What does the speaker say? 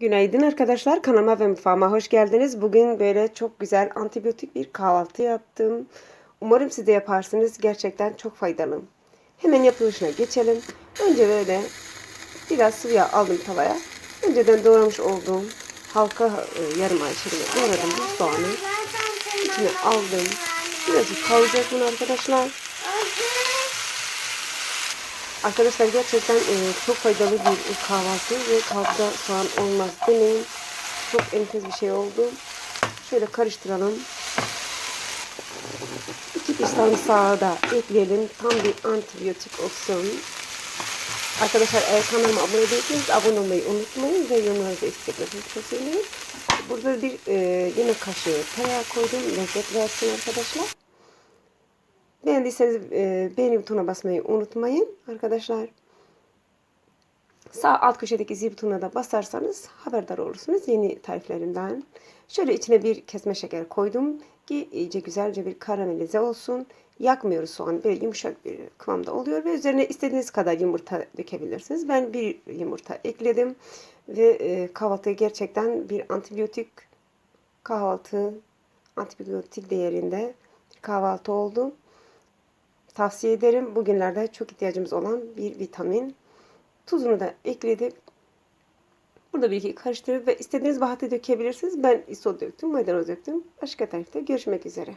Günaydın arkadaşlar. Kanalıma ve mutfağıma hoş geldiniz. Bugün böyle çok güzel antibiyotik bir kahvaltı yaptım. Umarım siz de yaparsınız. Gerçekten çok faydalı. Hemen yapılışına geçelim. Önce böyle biraz sıvı yağ aldım tavaya. Önceden doğramış olduğum halka e, yarım ay şeklinde doğradım bu soğanı. İçine aldım. Birazcık kavuracağız bunu arkadaşlar. Arkadaşlar gerçekten e, çok faydalı bir kahvaltı ve kahvaltıda soğan olmaz demeyin. Çok enfes bir şey oldu. Şöyle karıştıralım. İki diş sarımsağı da ekleyelim. Tam bir antibiyotik olsun. Arkadaşlar eğer kanalıma abone değilseniz abone olmayı unutmayın ve yorumlarınızı isteklerinizi çok sevinirim. Burada bir e, yemek kaşığı tereyağı koydum. Lezzet versin arkadaşlar. Beğendiyseniz e, beğeni butonuna basmayı unutmayın arkadaşlar. Sağ alt köşedeki zil butonuna da basarsanız haberdar olursunuz yeni tariflerimden. Şöyle içine bir kesme şeker koydum ki iyice güzelce bir karamelize olsun. Yakmıyoruz soğanı böyle yumuşak bir kıvamda oluyor ve üzerine istediğiniz kadar yumurta dökebilirsiniz. Ben bir yumurta ekledim ve e, kahvaltıya gerçekten bir antibiyotik kahvaltı antibiyotik değerinde kahvaltı oldu. Tavsiye ederim. Bugünlerde çok ihtiyacımız olan bir vitamin. Tuzunu da ekledik. Burada bir iki karıştırıp ve istediğiniz baharatı dökebilirsiniz. Ben isot döktüm, maydanoz döktüm. Başka tarifte görüşmek üzere.